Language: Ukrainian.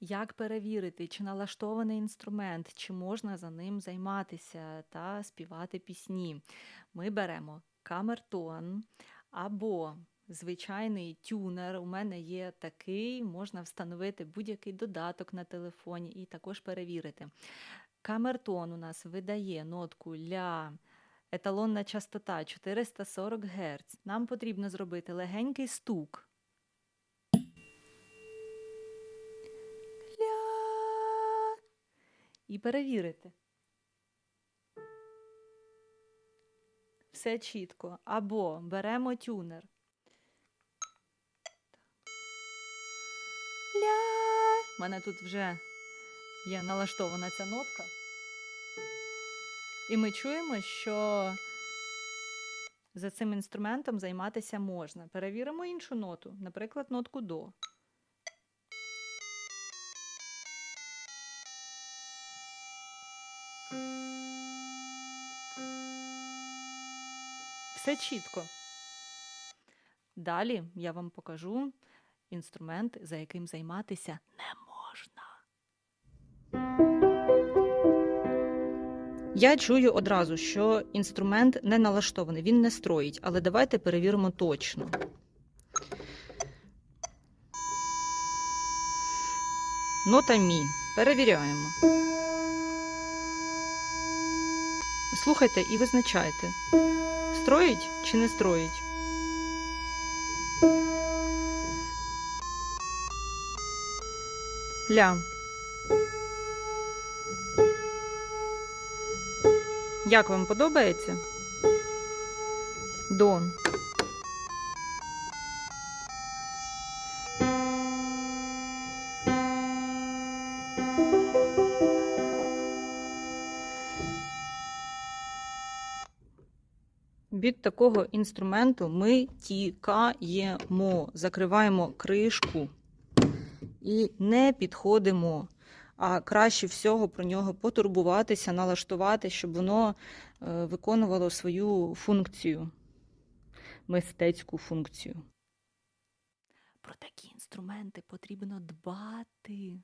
Як перевірити, чи налаштований інструмент, чи можна за ним займатися та співати пісні? Ми беремо камертон або звичайний тюнер. У мене є такий, можна встановити будь-який додаток на телефоні і також перевірити. Камертон у нас видає нотку ля. Еталонна частота 440 Гц. Нам потрібно зробити легенький стук. І перевірити. Все чітко. Або беремо тюнер. Ля. У мене тут вже є налаштована ця нотка. І ми чуємо, що за цим інструментом займатися можна. Перевіримо іншу ноту, наприклад, нотку до. Все чітко. Далі я вам покажу інструмент, за яким займатися не можна. Я чую одразу, що інструмент не налаштований, він не строїть, але давайте перевіримо точно. Нота мі. Перевіряємо. Слухайте і визначайте, строїть чи не строїть. Ля. Як вам подобається? До. Від такого інструменту ми тікаємо, закриваємо кришку і не підходимо а краще всього про нього потурбуватися, налаштувати, щоб воно е, виконувало свою функцію, мистецьку функцію. Про такі інструменти потрібно дбати.